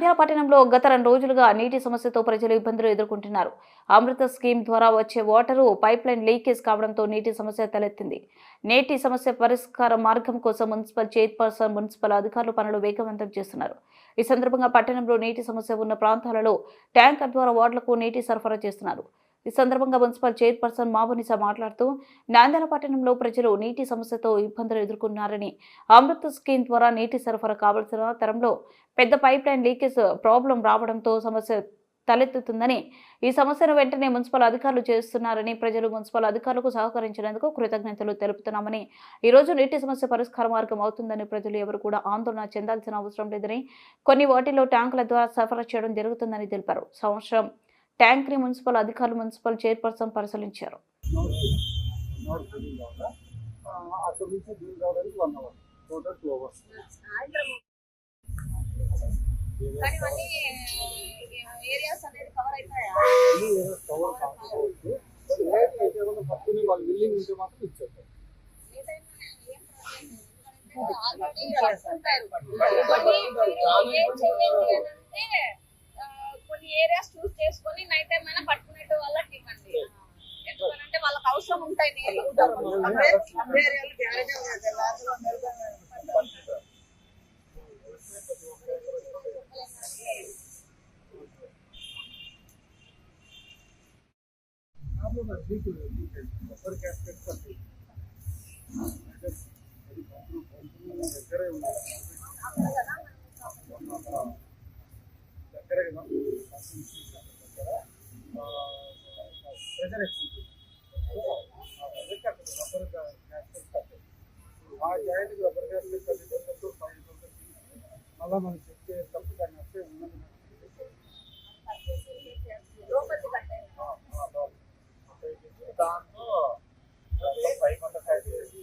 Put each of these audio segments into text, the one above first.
నంద్యాల పట్టణంలో గత రెండు రోజులుగా నీటి సమస్యతో ప్రజలు ఇబ్బందులు ఎదుర్కొంటున్నారు. అమృత స్కీమ్ ద్వారా వచ్చే వాటరు పైప్ లైన్ లీకేజ్ కావడంతో నీటి సమస్య తలెత్తింది. నీటి సమస్య పరిష్కార మార్గం కోసం మున్సిపల్ చైర్పర్సన్ మున్సిపల్ అధికారులు పనులు వేగవంతం చేస్తున్నారు. ఈ సందర్భంగా పట్టణంలో నీటి సమస్య ఉన్న ప్రాంతాలలో ట్యాంకర్ ద్వారా వార్డులకు నీటి సరఫరా చేస్తున్నారు. ఈ సందర్భంగా మున్సిపల్ చైర్పర్సన్ మాబునిసా మాట్లాడుతూ నాందేల పట్టణంలో ప్రజలు నీటి సమస్యతో ఇబ్బందులు ఎదుర్కొన్నారని అమృత స్కీమ్ ద్వారా నీటి సరఫరా కావలసిన తరంలో పెద్ద పైప్ లైన్ లీకేజ్ ప్రాబ్లం రావడంతో సమస్య తలెత్తుతుందని ఈ సమస్యను వెంటనే మున్సిపల్ అధికారులు చేస్తున్నారని ప్రజలు మున్సిపల్ అధికారులకు సహకరించినందుకు కృతజ్ఞతలు తెలుపుతున్నామని ఈ రోజు నీటి సమస్య పరిష్కార మార్గం అవుతుందని ప్రజలు ఎవరు కూడా ఆందోళన చెందాల్సిన అవసరం లేదని కొన్ని వాటిలో ట్యాంకుల ద్వారా సరఫరా చేయడం జరుగుతుందని తెలిపారు. సంవత్సరం ట్యాంక్ని మున్సిపల్ అధికారులు మున్సిపల్ చైర్పర్సన్ పరిశీలించారు. నోట్ ఉంటాయి నీళ్ళు దగ్గరే ఉన్నాయి దగ్గరే దగ్గర ప్రెజర్ ఎక్కువ చాలా మనం శక్తి చేసేటప్పుడు దాన్ని వస్తే ఉన్నది. లోపలికి కట్టారు దాంట్లో పైప్ అంతా చేసి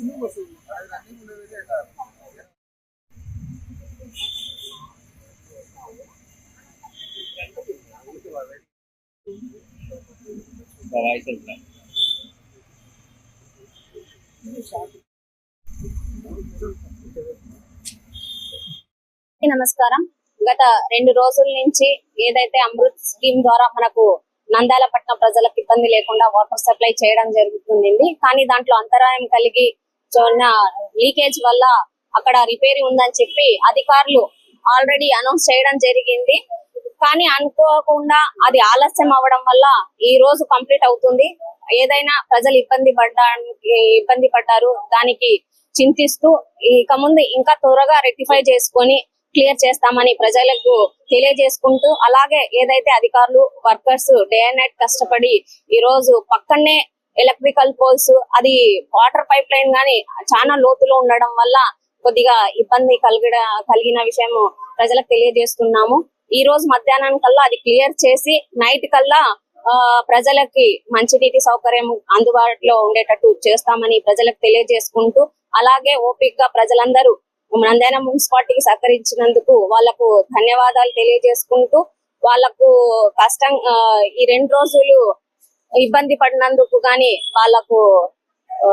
చేసేది నమస్కారం. గత రెండు రోజుల నుంచి ఏదైతే అమృత్ స్కీమ్ ద్వారా మనకు నంద్యాల పట్టణ ప్రజలకు ఇబ్బంది లేకుండా వాటర్ సప్లై చేయడం జరుగుతుంది కానీ దాంట్లో అంతరాయం కలిగి సో లీకేజ్ వల్ల అక్కడ రిపేర్ ఉందని చెప్పి అధికారులు ఆల్రెడీ అనౌన్స్ చేయడం జరిగింది. కానీ అనుకోకుండా అది ఆలస్యం అవ్వడం వల్ల ఈ రోజు కంప్లీట్ అవుతుంది. ఏదైనా ప్రజలు ఇబ్బంది పడ్డానికి ఇబ్బంది పడ్డారు దానికి చింతిస్తూ ఇక ముందు ఇంకా త్వరగా రెక్టిఫై చేసుకొని క్లియర్ చేస్తామని ప్రజలకు తెలియజేసుకుంటూ అలాగే ఏదైతే అధికారులు వర్కర్స్ డే అండ్ నైట్ కష్టపడి ఈ రోజు పక్కనే ఎలక్ట్రికల్ పోల్స్ అది వాటర్ పైప్ లైన్ గాని చాలా లోతులో ఉండడం వల్ల కొద్దిగా ఇబ్బంది కలిగిన కలిగిన విషయం ప్రజలకు తెలియజేస్తున్నాము. ఈ రోజు మధ్యాహ్నం కల్లా అది క్లియర్ చేసి నైట్ కల్లా ఆ, ప్రజలకి మంచినీటి సౌకర్యం అందుబాటులో ఉండేటట్టు చేస్తామని ప్రజలకు తెలియజేసుకుంటూ అలాగే ఓపిక్గా ప్రజలందరూ నంద్యాల మున్సిపాలిటీకి సహకరించినందుకు వాళ్ళకు ధన్యవాదాలు తెలియజేసుకుంటూ వాళ్ళకు కష్టం ఈ రెండు రోజులు ఇబ్బంది పడినందుకు గాని వాళ్ళకు ఆ,